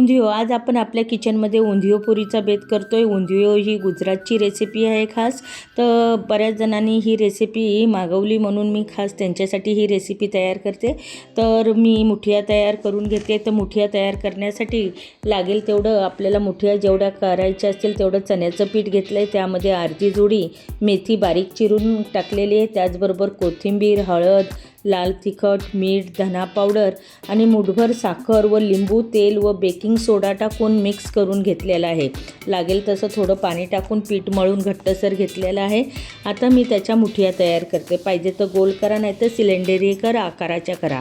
उंधियो आज आपण आपल्या किचनमध्ये उंधियो पुरीचा बेत करतो आहे उंधियो ही गुजरातची रेसिपी आहे खास. तर बऱ्याच जणांनी ही रेसिपी मागवली म्हणून मी खास त्यांच्यासाठी ही रेसिपी तयार करते. तर मी मुठिया तयार करून घेते. तर मुठिया तयार करण्यासाठी लागेल तेवढं आपल्याला मुठिया जेवढ्या करायच्या असतील तेवढं चण्याचं पीठ घेतलं आहे त्यामध्ये अर्धी जोडी मेथी बारीक चिरून टाकलेली आहे. त्याचबरोबर कोथिंबीर हळद लाल तिखट मीठ धना पावडर आणि मुठभर साखर व लिंबू तेल व बेकिंग सोडा टाकून मिक्स करून घेतलेलं आहे. लागेल तसं थोडं पाणी टाकून पीठ मळून घट्टसर घेतलेलं आहे. आता मी त्याच्या मुठिया तयार करते. पाहिजे तर गोल करा नाही तर सिलेंडरी करा आकाराच्या करा.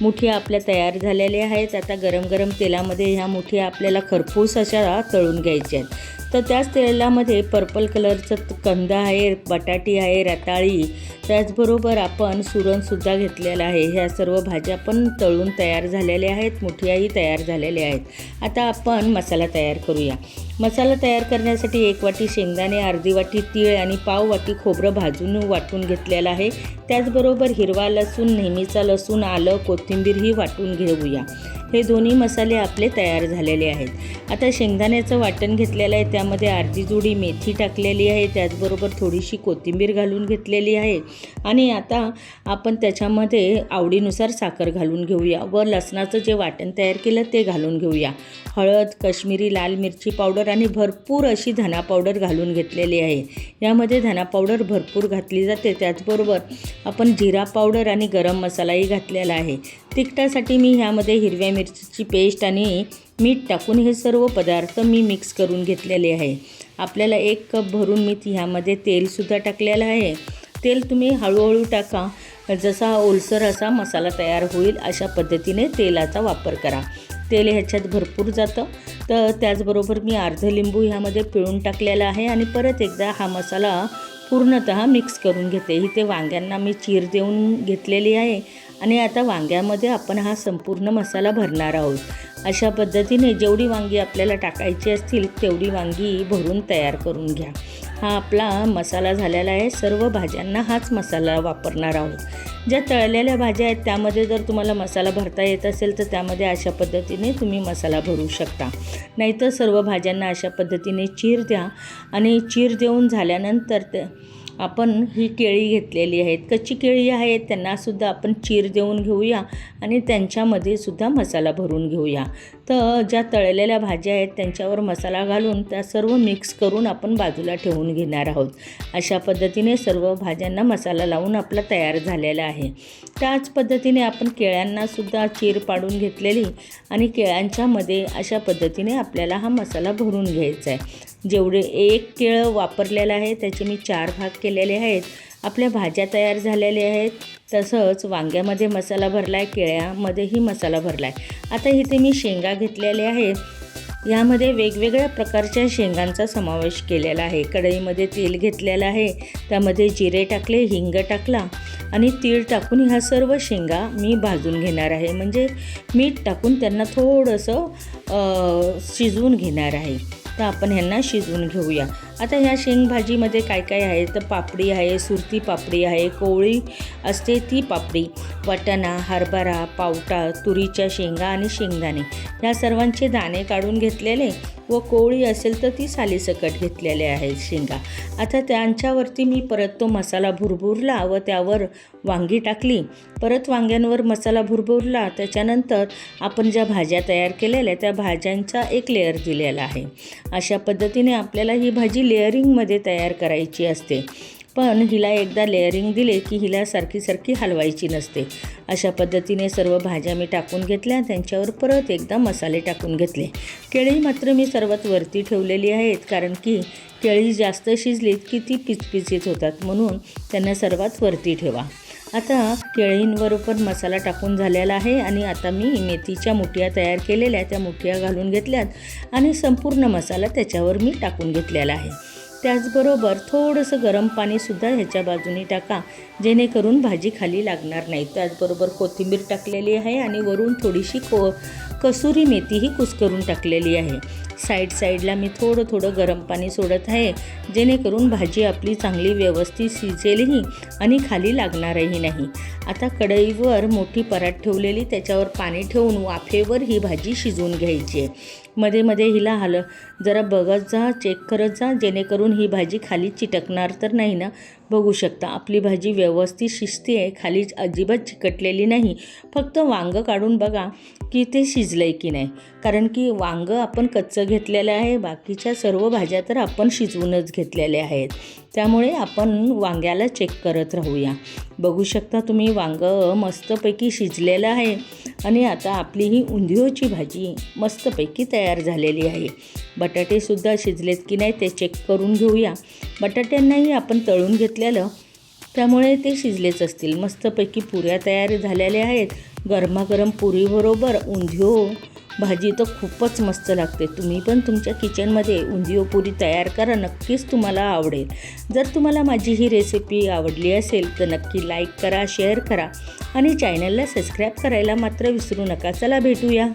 मुठिया आपल्या तयार झालेल्या आहेत. आता गरम गरम तेलामध्ये ह्या मुठिया आपल्याला खरपूस अशा तळून घ्यायच्या आहेत. तर त्याच तेलामध्ये पर्पल कलरचं कंद आहे बटाटी आहे रताळी. त्याचबरोबर आपण सुरणसुद्धा घेतलेला आहे. ह्या सर्व भाज्या पण तळून तयार झालेल्या आहेत मुठियाही तयार झालेल्या आहेत. आता आपण मसाला तयार करूया. मसाला तयार करण्यासाठी एक वाटी शेंगदाणे अर्धी वाटी तीळ आणि पाव वाटी खोबरं भाजून वाटून घेतलेलं आहे. त्याचबरोबर हिरवा लसूण नेहमीचा लसूण आलं कोथिंबीरही वाटून घेऊया. हे दोन्ही मसाले आपले तयार झालेले आहेत. आता शेंगदाण्याचं वाटण घेतलेलं आहे. त्यामध्ये अर्धी जोडी मेथी टाकलेली आहे. त्याचबरोबर थोडीशी कोथिंबीर घालून घेतलेली आहे. आणि आता आपण त्याच्यामध्ये आवडीनुसार साखर घालून घेऊया व लसणाचं जे वाटण तयार केलं ते घालून घेऊया. हळद काश्मीरी लाल मिरची पावडर आणि भरपूर अशी धना पावडर घालून घेतलेली आहे. यामध्ये धना पावडर भरपूर घातली जाते. त्याचबरोबर आपण जिरा पावडर आणि गरम मसालाही घातलेला आहे. तिखटासाठी मी ह्यामध्ये हिरव्या मिरचीची पेस्ट आणि मीठ टाकून हे सर्व पदार्थ मी मिक्स करून घेतलेले आहे. आपल्याला एक कप भरून मी ह्यामध्ये तेलसुद्धा टाकलेलं आहे. तेल तुम्ही हळूहळू टाका. जसा ओलसर असा मसाला तयार होईल अशा पद्धतीने तेलाचा वापर करा. तेल ह्याच्यात भरपूर जातं. तर त्याचबरोबर मी अर्ध लिंबू ह्यामध्ये पिळून टाकलेला आहे आणि परत एकदा हा मसाला पूर्णतः मिक्स करून घेते. इथे वांग्यांना मी चीर देऊन घेतलेली आहे आणि आता वांग्यामध्ये आपण हा संपूर्ण मसाला भरणार आहोत. अशा पद्धतीने जेवढी वांगी आपल्याला टाकायची असतील तेवढी वांगी भरून तयार करून घ्या. हा आपला मसाला झालेला आहे. सर्व भाज्यांना हाच मसाला वापरणार आहोत. ज्या तळलेल्या भाज्या आहेत त्यामध्ये जर तुम्हाला मसाला भरता येत असेल तर त्यामध्ये अशा पद्धतीने तुम्ही मसाला भरू शकता. नाहीतर सर्व भाज्यांना अशा पद्धतीने चीर द्या आणि चीर देऊन झाल्यानंतर ते आपण ही केळी घेतलेली आहेत. कच्ची केळी आहेत त्यांनासुद्धा आपण चीर देऊन घेऊया आणि त्यांच्यामध्ये सुद्धा मसाला भरून घेऊया. तर ज्या तळलेल्या भाज्या आहेत त्यांच्यावर मसाला घालून त्या सर्व मिक्स करून आपण बाजूला ठेवून घेणार आहोत. अशा पद्धतीने सर्व भाज्यांना मसाला लावून आपला तयार झालेला आहे. त्याच पद्धतीने आपण केळ्यांनासुद्धा चीर पाडून घेतलेली आणि केळ्यांच्यामध्ये अशा पद्धतीने आपल्याला हा मसाला भरून घ्यायचा आहे. जेवढे एक केळं वापरलेलं आहे त्याचे मी चार भाग केलेले आहेत. आपल्या भाज्या तयार झालेल्या आहेत. तसंच वांग्यामध्ये मसाला भरला आहे केळ्यामध्येही मसाला भरला आहे आता इथे मी शेंगा घेतलेल्या आहेत. यामध्ये वेगवेगळ्या प्रकारच्या शेंगांचा समावेश केलेला आहे. कढईमध्ये तेल घेतलेलं आहे. त्यामध्ये जिरे टाकले हिंग टाकला आणि तीळ टाकून ह्या सर्व शेंगा मी भाजून घेणार आहे. म्हणजे मीठ टाकून त्यांना थोडंसं शिजवून घेणार आहे. तर आपण ह्यांना शिजवून घेऊया. आता ह्या शेंगभाजीमध्ये काय काय आहे? तर पापडी आहे सुरती पापडी आहे कोवळी असते ती पापडी. वाटाणा हरभरा पावटा तुरीच्या शेंगा आणि शेंगदाणे. ह्या सर्वांचे दाणे काढून घेतलेले. व कोवळी असेल तर ती सालीसकट घेतलेले आहेत शेंगा. आता त्यांच्यावरती मी परत तो मसाला भुरभुरला व त्यावर वांगी टाकली. परत वांग्यांवर मसाला भुरभुरला. त्याच्यानंतर आपण ज्या भाज्या तयार केलेल्या त्या भाज्यांचा एक लेअर दिलेला आहे. अशा पद्धतीने आपल्याला ही भाजी लेअरिंगमध्ये तयार करायची असते. पण हिला एकदा लेअरिंग दिले की हिला सारखी सारखी हलवायची नसते. अशा पद्धतीने सर्व भाज्या मी टाकून घेतल्या त्यांच्यावर परत एकदा मसाले टाकून घेतले. केळी मात्र मी सर्वात वरती ठेवलेली आहेत कारण की केळी जास्त शिजलीत की ती पिचपिचीत होतात म्हणून त्यांना सर्वात वरती ठेवा. आता केळींवर पण मसाला टाकून झालेला आहे आणि आता मी मेथीच्या मुठ्या तयार केलेल्या त्या मुठ्या घालून घेतल्यात आणि संपूर्ण मसाला त्याच्यावर मी टाकून घेतलेला आहे. त्याचबरोबर थोडंसं गरम पाणीसुद्धा ह्याच्या बाजूने टाका जेणेकरून भाजी खाली लागणार नाही. त्याचबरोबर कोथिंबीर टाकलेली आहे आणि वरून थोडीशी को कसुरी मेथीही कुस्करून टाकलेली आहे. साईड साईडला मी थोडं थोडं गरम पाणी सोडत आहे जेणेकरून भाजी आपली चांगली व्यवस्थित शिजेलही आणि खाली लागणारही नाही. आता कढईवर मोठी परात ठेवलेली त्याच्यावर पाणी ठेवून वाफेवर ही भाजी शिजवून घ्यायची. आहे मध्ये मध्ये हिला हल जरा बघत जा चेक करत जा जेणेकरून ही भाजी खाली चिटकणार तर नाही ना? बघू शकता. आपली भाजी व्यवस्थित शिजते आहे खाली अजिबात चिकटलेली नाही. फक्त वांगं काढून बघा की ते शिजलं आहे की नाही. कारण की वांगं आपण कच्चं घेतलेलं आहे बाकीच्या सर्व भाज्या तर आपण शिजवूनच घेतलेल्या आहेत. त्यामुळे आपण वांग्याला चेक करत राहूया. बघू शकता तुम्ही वांगं मस्तपैकी शिजलेलं आहे. आणि आता आपली ही उंधियोची भाजी मस्तपैकी तयार झालेली आहे. बटाटेसुद्धा शिजलेत की नाही ते चेक करून घेऊया. बटाट्यांनाही आपण तळून घेतलेलं त्यामुळे ते शिजलेच असतील. मस्तपैकी पुऱ्या तयार झालेल्या आहेत. गरमागरम पुरीबरोबर उंधियो भाजी तर खूपच मस्त लागते. तुम्ही पण तुमच्या किचनमध्ये उंदिओ पुरी तयार करा नक्कीच तुम्हाला आवडेल. जर तुम्हाला माझी ही रेसिपी आवडली असेल तर नक्की लाईक करा शेअर करा आणि चॅनलला सबस्क्राईब करायला मात्र विसरू नका. चला भेटूया.